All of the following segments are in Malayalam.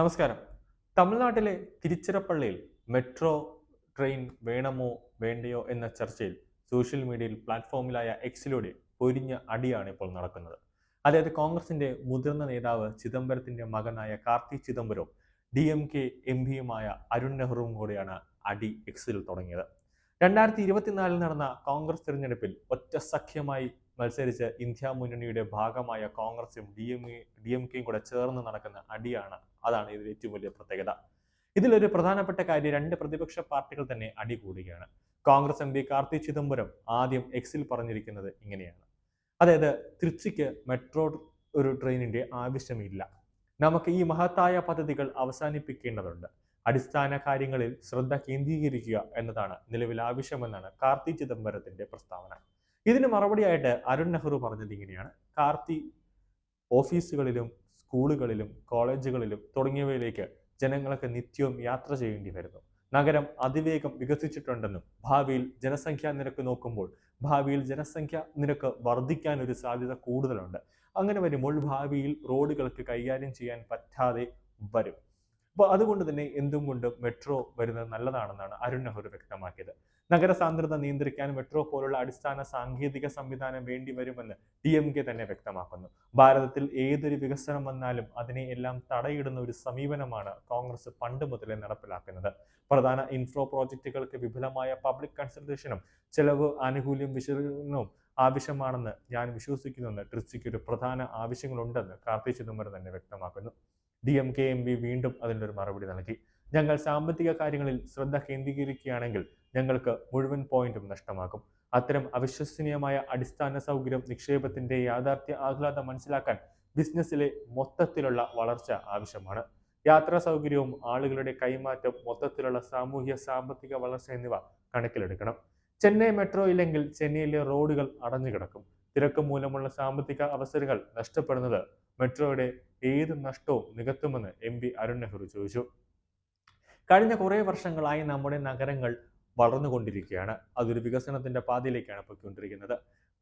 നമസ്കാരം. തമിഴ്നാട്ടിലെ തിരുച്ചിറപ്പള്ളിയിൽ മെട്രോ ട്രെയിൻ വേണമോ വേണ്ടയോ എന്ന ചർച്ചയിൽ സോഷ്യൽ മീഡിയയിൽ പ്ലാറ്റ്ഫോമിലായ എക്സിലൂടെ പൊരിഞ്ഞ അടിയാണ് ഇപ്പോൾ നടക്കുന്നത്. അതായത് കോൺഗ്രസിന്റെ മുതിർന്ന നേതാവ് ചിദംബരത്തിന്റെ മകനായ കാർത്തി ചിദംബരവും ഡി എം കെ എം പിയുമായ അരുൺ നെഹ്റുവും കൂടെയാണ് അടി എക്സിൽ തുടങ്ങിയത്. രണ്ടായിരത്തി ഇരുപത്തിനാലിൽ നടന്ന കോൺഗ്രസ് തിരഞ്ഞെടുപ്പിൽ ഒറ്റ സഖ്യമായി മത്സരിച്ച് ഇന്ത്യ മുന്നണിയുടെ ഭാഗമായ കോൺഗ്രസും ഡി എം ഡി എം കെയും കൂടെ ചേർന്ന് നടക്കുന്ന അടിയാണ് അതാണ് ഇതിൽ ഏറ്റവും വലിയ പ്രത്യേകത. ഇതിലൊരു പ്രധാനപ്പെട്ട കാര്യം രണ്ട് പ്രതിപക്ഷ പാർട്ടികൾ തന്നെ അടി കൂടുകയാണ്. Congress M P Karti Chidambaram ആദ്യം എക്സിൽ പറഞ്ഞിരിക്കുന്നത് ഇങ്ങനെയാണ്. അതായത് തൃച്ചിക്ക് മെട്രോ ഒരു ട്രെയിനിന്റെ ആവശ്യമില്ല. നമുക്ക് ഈ മഹത്തായ പദ്ധതികൾ അവസാനിപ്പിക്കേണ്ടതുണ്ട്. അടിസ്ഥാന കാര്യങ്ങളിൽ ശ്രദ്ധ കേന്ദ്രീകരിക്കുക എന്നതാണ് നിലവിൽ ആവശ്യമെന്നാണ് കാർത്തി ചിദംബരത്തിന്റെ പ്രസ്താവന. ഇതിന് മറുപടിയായിട്ട് അരുൺ നെഹ്റു പറഞ്ഞത് ഇങ്ങനെയാണ്. കാർത്തി ഓഫീസുകളിലും സ്കൂളുകളിലും കോളേജുകളിലും തുടങ്ങിയവയിലേക്ക് ജനങ്ങൾക്ക് നിത്യവും യാത്ര ചെയ്യേണ്ടി വരുന്നു. നഗരം അതിവേഗം വികസിച്ചിട്ടുണ്ടെന്നും ഭാവിയിൽ ജനസംഖ്യാ നിരക്ക് നോക്കുമ്പോൾ ഭാവിയിൽ ജനസംഖ്യ നിരക്ക് വർദ്ധിക്കാൻ ഒരു സാധ്യത കൂടുതലുണ്ട്. അങ്ങനെ വരുമ്പോൾ ഭാവിയിൽ റോഡുകൾക്ക് കൈകാര്യം ചെയ്യാൻ പറ്റാതെ വരും. അപ്പോൾ അതുകൊണ്ട് തന്നെ എന്തും കൊണ്ട് മെട്രോ വരുന്നത് നല്ലതാണെന്നാണ് അരുൺ നെഹ്റു വ്യക്തമാക്കിയത്. നഗര സാന്ദ്രത നിയന്ത്രിക്കാൻ മെട്രോ പോലുള്ള അടിസ്ഥാന സാങ്കേതിക സംവിധാനം വേണ്ടി വരുമെന്ന് ഡി എം കെ തന്നെ വ്യക്തമാക്കുന്നു. ഭാരതത്തിൽ ഏതൊരു വികസനം വന്നാലും അതിനെ എല്ലാം തടയിടുന്ന ഒരു സമീപനമാണ് കോൺഗ്രസ് പണ്ട് മുതലേ നടപ്പിലാക്കുന്നത്. പ്രധാന ഇൻഫ്രോ പ്രോജക്റ്റുകൾക്ക് വിപുലമായ പബ്ലിക് കൺസൾട്ടേഷനും ചെലവ് ആനുകൂല്യം വിശകലനവും ആവശ്യമാണെന്ന് ഞാൻ വിശ്വസിക്കുന്നുവെന്ന് ട്രിച്ചിക്ക് ഒരു പ്രധാന ആവശ്യങ്ങളുണ്ടെന്ന് കാർത്തി ചിദംബരം തന്നെ വ്യക്തമാക്കുന്നു. D M K M P വീണ്ടും അതിനൊരു മറുപടി നൽകി. ഞങ്ങൾ സാമ്പത്തിക കാര്യങ്ങളിൽ ശ്രദ്ധ കേന്ദ്രീകരിക്കുകയാണെങ്കിൽ ഞങ്ങൾക്ക് മുഴുവൻ പോയിന്റും നഷ്ടമാകും. അത്തരം അവിശ്വസനീയമായ അടിസ്ഥാന സൗകര്യം നിക്ഷേപത്തിന്റെ യാഥാർത്ഥ്യ ആഹ്ലാദം മനസ്സിലാക്കാൻ ബിസിനസ്സിലെ മൊത്തത്തിലുള്ള വളർച്ച ആവശ്യമാണ്. യാത്രാ സൗകര്യവും ആളുകളുടെ കൈമാറ്റം മൊത്തത്തിലുള്ള സാമൂഹ്യ സാമ്പത്തിക വളർച്ച എന്നിവ കണക്കിലെടുക്കണം. ചെന്നൈ മെട്രോ ഇല്ലെങ്കിൽ ചെന്നൈയിലെ റോഡുകൾ അടഞ്ഞു കിടക്കും തിരക്ക് മൂലമുള്ള സാമ്പത്തിക അവസരങ്ങൾ നഷ്ടപ്പെടുന്നത് മെട്രോയുടെ ഏത് നഷ്ടവും നികത്തുമെന്ന് എം പി അരുൺ നെഹ്റു ചോദിച്ചു. കഴിഞ്ഞ കുറേ വർഷങ്ങളായി നമ്മുടെ നഗരങ്ങൾ വളർന്നുകൊണ്ടിരിക്കുകയാണ്. അതൊരു വികസനത്തിന്റെ പാതയിലേക്കാണ് പോയിക്കൊണ്ടിരിക്കുന്നത്.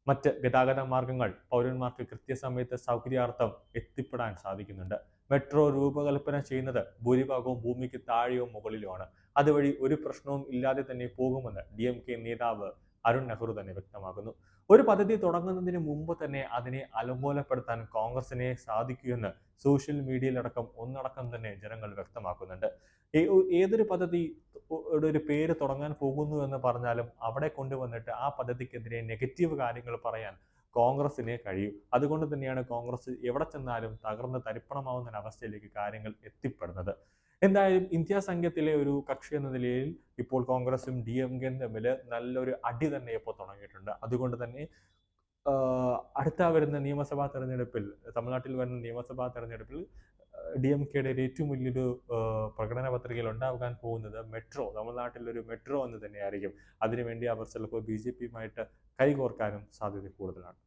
മറ്റ് ഗതാഗത മാർഗങ്ങൾ പൗരന്മാർക്ക് കൃത്യസമയത്ത് സൗകര്യാർത്ഥം എത്തിപ്പെടാൻ സാധിക്കുന്നുണ്ട്. മെട്രോ രൂപകൽപ്പന ചെയ്യുന്നത് ഭൂരിഭാഗവും ഭൂമിക്ക് താഴെയോ മുകളിലോ ആണ്. അതുവഴി ഒരു പ്രശ്നവും ഇല്ലാതെ തന്നെ പോകുമെന്ന് ഡി നേതാവ് അരുൺ നെഹ്റു തന്നെ വ്യക്തമാക്കുന്നു. ഒരു പദ്ധതി തുടങ്ങുന്നതിന് മുമ്പ് തന്നെ അതിനെ അലങ്കോലപ്പെടുത്താൻ കോൺഗ്രസിനെ സാധിക്കുമെന്ന് സോഷ്യൽ മീഡിയയിലടക്കം ഒന്നടക്കം തന്നെ ജനങ്ങൾ വ്യക്തമാക്കുന്നുണ്ട്. ഏതൊരു പദ്ധതി ഒരു പേര് തുടങ്ങാൻ പോകുന്നു എന്ന് പറഞ്ഞാലും അവിടെ കൊണ്ടുവന്നിട്ട് ആ പദ്ധതിക്കെതിരെ നെഗറ്റീവ് കാര്യങ്ങൾ പറയാൻ കോൺഗ്രസിനെ കഴിയും. അതുകൊണ്ട് തന്നെയാണ് കോൺഗ്രസ് എവിടെ ചെന്നാലും തകർന്ന് തരിപ്പണമാവുന്ന അവസ്ഥയിലേക്ക് കാര്യങ്ങൾ എത്തിപ്പെടുന്നത്. എന്തായാലും ഇന്ത്യ സംഘത്തിലെ ഒരു കക്ഷി എന്ന നിലയിൽ ഇപ്പോൾ കോൺഗ്രസും ഡി എം കെയും തമ്മിൽ നല്ലൊരു അടി തന്നെ ഇപ്പോൾ തുടങ്ങിയിട്ടുണ്ട്. അതുകൊണ്ട് തന്നെ അടുത്ത വരുന്ന നിയമസഭാ തെരഞ്ഞെടുപ്പിൽ തമിഴ്നാട്ടിൽ വരുന്ന നിയമസഭാ തെരഞ്ഞെടുപ്പിൽ ഡി എം കെയുടെ ഏറ്റവും വലിയൊരു പ്രകടന പത്രികയിൽ ഉണ്ടാകാൻ പോകുന്നത് മെട്രോ തമിഴ്നാട്ടിലൊരു മെട്രോ എന്ന് തന്നെയായിരിക്കും. അതിനുവേണ്ടി അവർ ചിലപ്പോൾ ബി ജെ പിയുമായിട്ട് കൈകോർക്കാനും സാധ്യത കൂടുതലാണ്.